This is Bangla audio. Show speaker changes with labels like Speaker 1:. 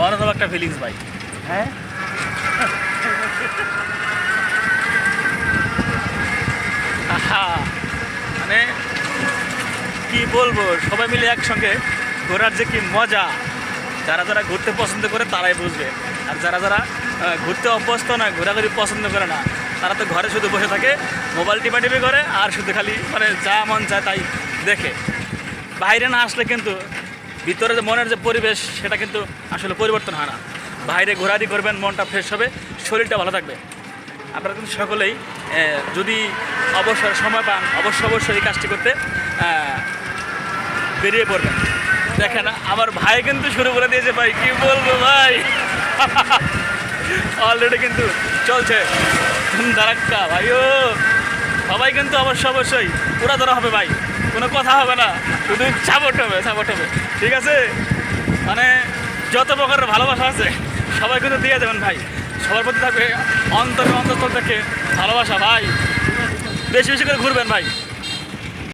Speaker 1: অন্যরকম একটা ফিলিংস ভাই।
Speaker 2: হ্যাঁ?
Speaker 1: মানে কি বলব সবাই মিলে একসঙ্গে ঘোরার যে কি মজা যারা যারা ঘুরতে পছন্দ করে তারাই বুঝবে। আর যারা যারা ঘুরতে অভ্যস্ত না ঘোরাঘুরি পছন্দ করে না তারা তো ঘরে শুধু বসে থাকে মোবাইল টিপা টিপি করে আর শুধু খালি মানে যা মন চায় তাই দেখে। বাইরে না আসলে কিন্তু ভিতরে যে মনের যে পরিবেশ, সেটা কিন্তু আসলে পরিবর্তন হয় না। বাইরে ঘোরাঘুরি করবেন, মনটা ফ্রেশ হবে, শরীরটা ভালো থাকবে। আপনারা কিন্তু সকলেই যদি অবসর সময় পান অবশ্যই অবশ্যই এই কাজটি করতে বেরিয়ে পড়বেন। দেখেন, আমার ভাই কিন্তু শুরু করে দিয়েছে ভাই, কি বলব ভাই? অলরেডি কিন্তু চলছে। দাঁড়াক্কা ভাইও সবাই কিন্তু অবশ্য অবশ্যই পুরা ধরা হবে ভাই। কোনো কথা হবে না। শুধু সাপোর্ট হবে সাপোর্ট হবে। ঠিক আছে? মানে যত প্রকারের ভালোবাসা আছে, সবাই কিন্তু দিয়ে দেবেন ভাই। সবার প্রতি থাকবে অন্তর অন্তর থেকে ভালোবাসা, ভাই। বেশি বেশি করে ঘুরবেন ভাই।